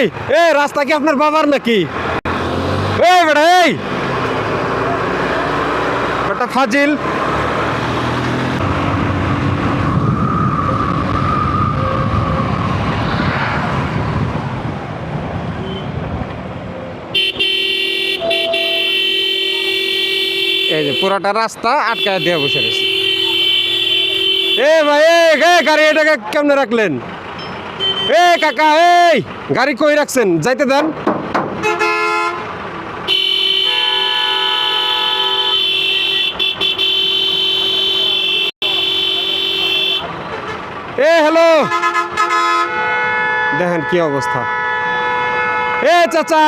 এই এই, রাস্তা কি আপনার বাবার নাকি? এই বেটা এই। বেটা ফাজিল। এই যে পুরাটা রাস্তা আটকায় দিয়ে বসে রয়েছে। এ ভাই, এ গাড়ি এটাকে কেমনে রাখলেন? এ, কাকা, এই, গাড়ি কই রাখছেন? যাইতে দেন। এ, হ্যালো। দেখেন কি অবস্থা। এ, চাচা।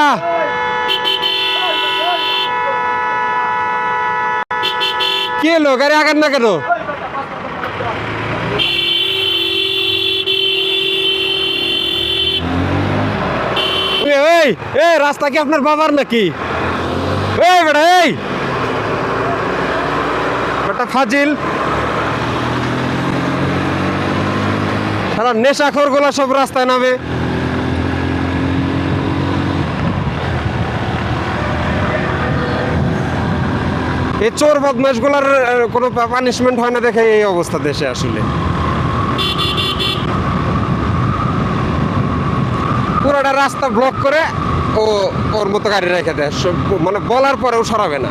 কি এলো গাড়ি আগান না কেন এ, এই এই রাস্তা কি আপনার বাবার নাকি? এই বেটা এই। বেটা ফাজিল। সারা নেশাখোরগুলা সব রাস্তায় নামে। এই চোর বদমাশগুলার আহ, কোনো পানিশমেন্ট হয় না দেখে এই অবস্থা দেশে আসলে। পুরোটা রাস্তা ব্লক করে ও ওর মতো গাড়ি রেখে দেয়। মানে বলার পরেও সরাবে না।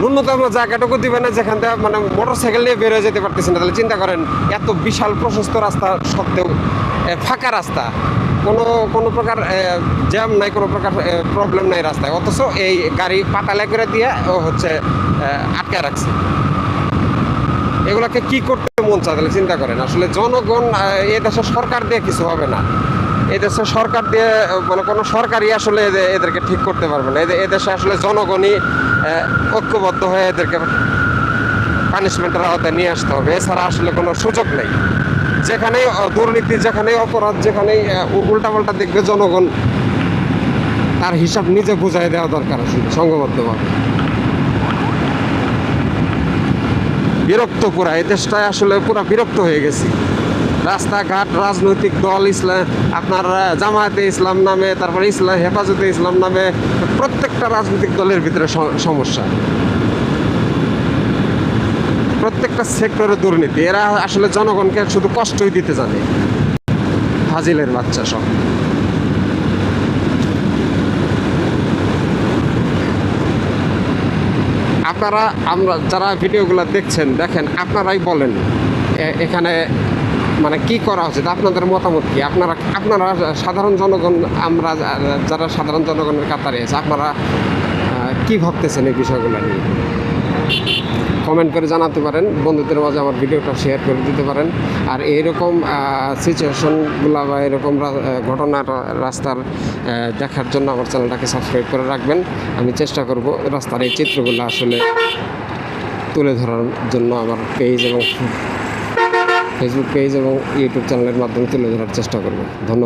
ন্যূনতম জায়গাটুকু দিবে না, যেখান থেকে মানে মোটর সাইকেল নিয়ে বেরোয় যেতে পারতেছি না। তাহলে চিন্তা করেন, এত বিশাল প্রশস্ত রাস্তা সত্ত্বেও ফাঁকা রাস্তা। কোনো কোনো প্রকার জ্যাম নাই, কোনো প্রকার প্রবলেম নাই রাস্তায়। অথচ এই গাড়ি পাটালে করে দিয়ে ও হচ্ছে আটকে রাখছে। এগুলোকে কি করতে মন চায় তাহলে চিন্তা করেন। আসলে জনগণ এ দেশের সরকার দিয়ে কিছু হবে না। এ দেশের সরকার দিয়ে মানে কোনো সরকারই আসলে এদের- এদেরকে ঠিক করতে পারবে না। এদেশে আসলে জনগণই ঐক্যবদ্ধ হয়ে এদেরকে পানিশমেন্টের আওতায় নিয়ে আসতে হবে। এছাড়া আসলে কোনো সুযোগ নেই। যেখানেই আহ, দুর্নীতি যেখানেই অপরাধ যেখানেই উল্টা পাল্টা দেখবে জনগণ তার হিসাব নিজে বুঝাই দেওয়া দরকার আসলে সংঘবদ্ধভাবে বিরক্ত পুরা। এই দেশটায় আসলে পুরা বিরক্ত হয়ে গেছি। রাস্তাঘাট, রাজনৈতিক দল ইসলাম, আপনার জামায়াতে ইসলাম নামে, তারপরে ইসলাম হেফাজতে ইসলাম নামে প্রত্যেকটা রাজনৈতিক দলের ভিতরে সমস্যা। প্রত্যেকটা সেক্টরে দুর্নীতি। এরা আসলে জনগণকে শুধু কষ্টই দিতে জানে। ফাজিলের বাচ্চা সব। আপনারা, আমরা যারা ভিডিওগুলো দেখছেন, দেখেন, আপনারাই বলেন এখানে মানে কি করা উচিত? আপনাদের মতামত কি? আপনারা আপনারা সাধারণ জনগণ, আমরা যারা সাধারণ জনগণের কাতারে আছে, আপনারা কি ভাবতেছেন এই বিষয়গুলো নিয়ে? কমেন্ট করে জানাতে পারেন, বন্ধুদের মাঝে আমার ভিডিওটা শেয়ার করে দিতে পারেন। আর এইরকম সিচুয়েশনগুলো বা এরকম ঘটনা রাস্তার দেখার জন্য আমার চ্যানেলটাকে সাবস্ক্রাইব করে রাখবেন। আমি চেষ্টা করব রাস্তার এই চিত্রগুলো আসলে তুলে ধরার জন্য আমার পেজ এবং ফেসবুক পেজ এবং ইউটিউব চ্যানেলের মাধ্যমে তুলে ধরার চেষ্টা করব ধন্যবাদ।